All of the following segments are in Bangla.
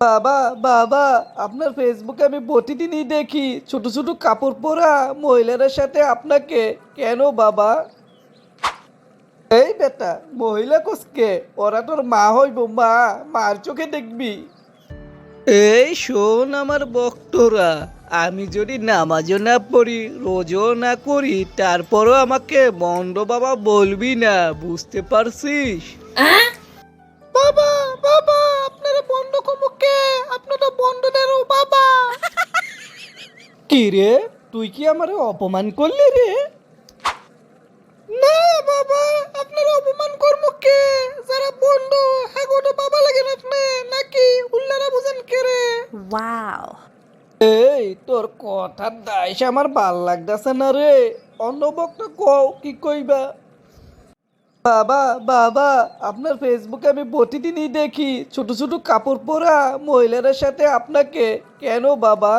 বাবা বাবা আপনার ফেসবুকে আমি প্রতিদিনই দেখি ছোট ছোট কাপড় পরা মহিলাদের সাথে আপনাকে। কেন বাবা? এই বেটা মহিলা কোসকে? ওরা তোর মা হইব মা মার চোখে দেখবি। এই শোন আমার বক্তরা আমি যদি নামাজও না পড়ি রোজও না করি তারপরও আমাকে বন্ড বাবা বলবি না বুঝতে পারছিস? কি রে তুই কি আমারে অপমান করলি রে? না বাবা আপনারা অপমান কর্ম কে? যারা বন্ধু হ্যাঁ গোটা বাবা লাগেন আপনি? নাকি উল্লারা বুঝেন কে রে? Wow. এই তোর কথার দায়স আমার ভালো লাগতেছে না রে। অন্য বক্তা কও কি কইবা? বাবা বাবা আপনার ফেসবুকে আমি প্রতিদিনই দেখি। ছোট ছোট কাপড় পরা মহিলাদের সাথে আপনাকে। কেন বাবা?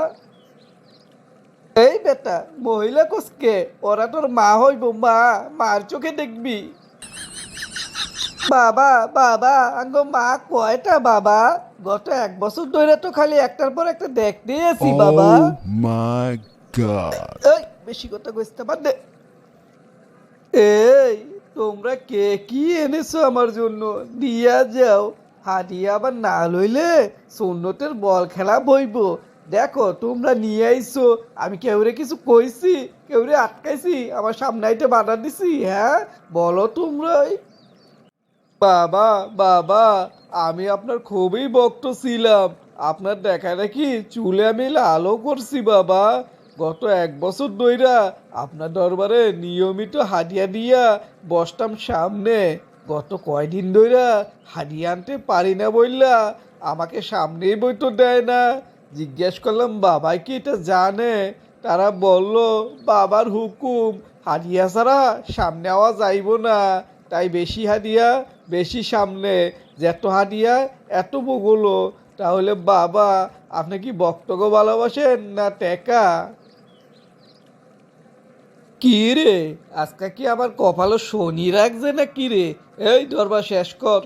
এই বেটা মহিলা কোসকে? ওরা তোর মা হইব মা মার চোখে দেখবি। বাবা বাবা আঙ্গ মা কয়টা বাবা? গত এক বছর ধরে তো খালি একটার পর একটা দেখতে আছি বাবা। Oh my god. এই বেশি কথা কইতে পার দে। এই তোমরা কে কি এনেছো আমার জন্য? দিয়া যাও। হারিয়ে আবার না লইলে সুন্নতের বল খেলা বইব। দেখো, তোমরা নিয়ে আইছো। আমি কেউরে কিছু কইছি, কেউরে আটকাইছি, আমার সামনে সামনাইতে বাধা দিছি হ্যাঁ? বলো তোমরাই বাবা বাবা, আমি আপনার খুবই ভক্ত ছিলাম। আপনার দেখা দেখি চুলে আমি লালও করছি, বাবা। গত এক বছর ধইরা আপনার দরবারে নিয়মিত হাদিয়া দিয়া বসতাম সামনে। গত কয়দিন ধইরা হাদিয়া আনতে পারি না বললা আমাকে সামনেই বইতো দেয় না। জিজ্ঞেস করলাম, বাবাই কি এটা জানে? তারা বলল, বাবার হুকুম, হাদিয়া ছাড়া সামনে আওয়া যাইব না। তাই বেশি হাদিয়া, বেশি সামনে। যত হাদিয়া, এত বগুলো। তাহলে বাবা, আপনি কি বক্তব্য ভালোবাসেন না টেকা? কি রে? আজকে কি আমার কপালে শনি রাখছে না কি রে? এই দরবার শেষ কর।